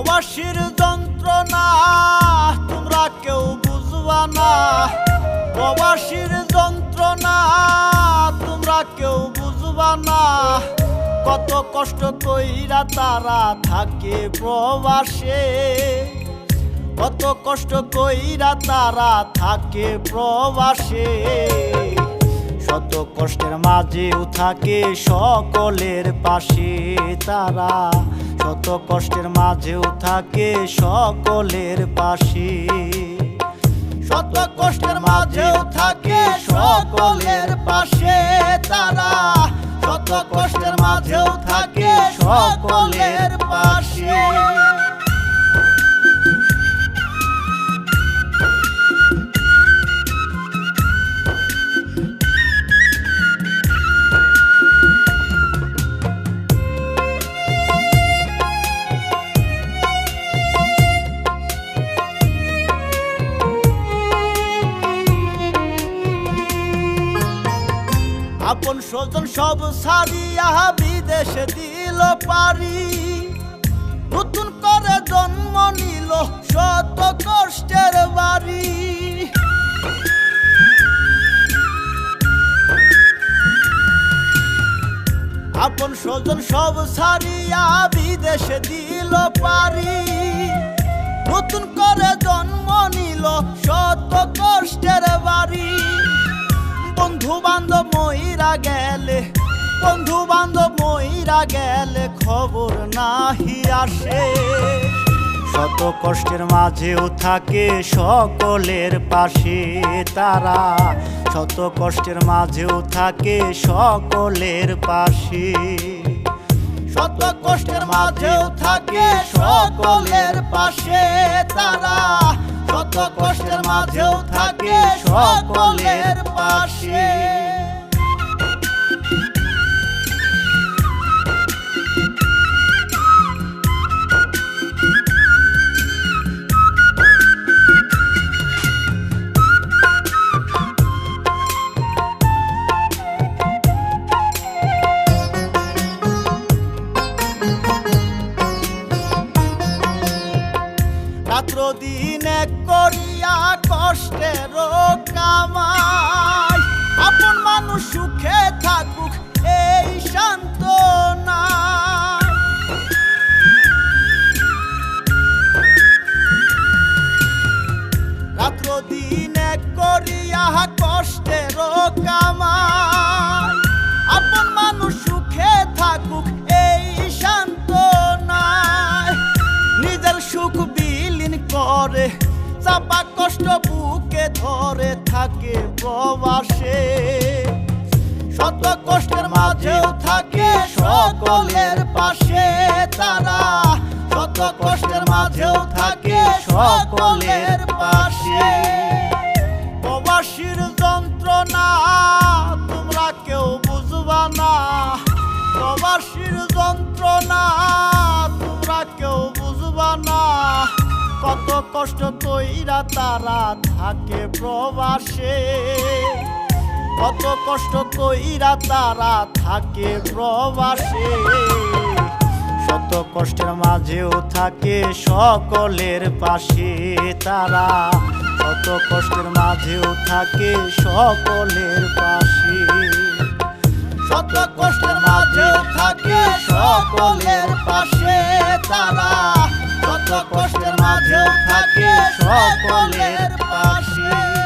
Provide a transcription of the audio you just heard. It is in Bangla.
প্রবাসীর যন্ত্রণা, তোমরা কেউ বুঝবা না। প্রবাসীর যন্ত্রণা, তোমরা কেউ বুঝবা না। কত কষ্ট কইরা তারা থাকে প্রবাসে। কত কষ্ট কইরা তারা থাকে প্রবাসে। শত কষ্টের মাঝেও থাকে সকলের পাশে তারা। শত কষ্টের মাঝেও থাকে সকলের পাশে। শত কষ্টের মাঝেও থাকে সকলের পাশে তারা। শত কষ্টের মাঝেও থাকে সকলের পাশে। আপন স্বজন সব সারিয়া বিদেশে দিল পারি নতুন করে জন্ম নিল শত কষ্টের বাড়ি। আপন স্বজন সব সারিয়া বিদেশে দিল পারি বন্ধু বান্ধব মইরা গেলে বন্ধু বান্ধব মইরা গেলে খবর নাহি আসে। শত কষ্টের মাঝেও থাকে সকলের পাশে তারা, শত কষ্টের মাঝেও থাকে সকলের পাশে। শত কষ্টের মাঝেও থাকে সকলের পাশে তারা শত কষ্টের মাঝেও থাকে সকলের পাশে। রাত্র দিন এক করিয়া কষ্টের কামাই। করে চাপা কষ্ট বুকে ধরে থাকে প্রবাসে। শত কষ্টের মাঝেও থাকে সকলের পাশে। তারা শত কষ্টের মাঝেও থাকে সকলের পাশে। প্রবাসীর যন্ত্রণা তোমরা কেউ বুঝবা না। প্রবাসীর যন্ত্রণা তোমরা কেউ বুঝবা না। কত কষ্ট কইরা তারা থাকে প্রবাসে। কত কষ্ট কইরা তারা থাকে প্রবাসে। শত কষ্টের মাঝেও থাকে সকলের পাশে তারা। শত কষ্টের মাঝেও থাকে সকলের পাশে। শত কষ্টের মাঝেও থাকে সকলের পাশে তারা। শত কষ্টের মাঝেও থাকে সকলের পাশে।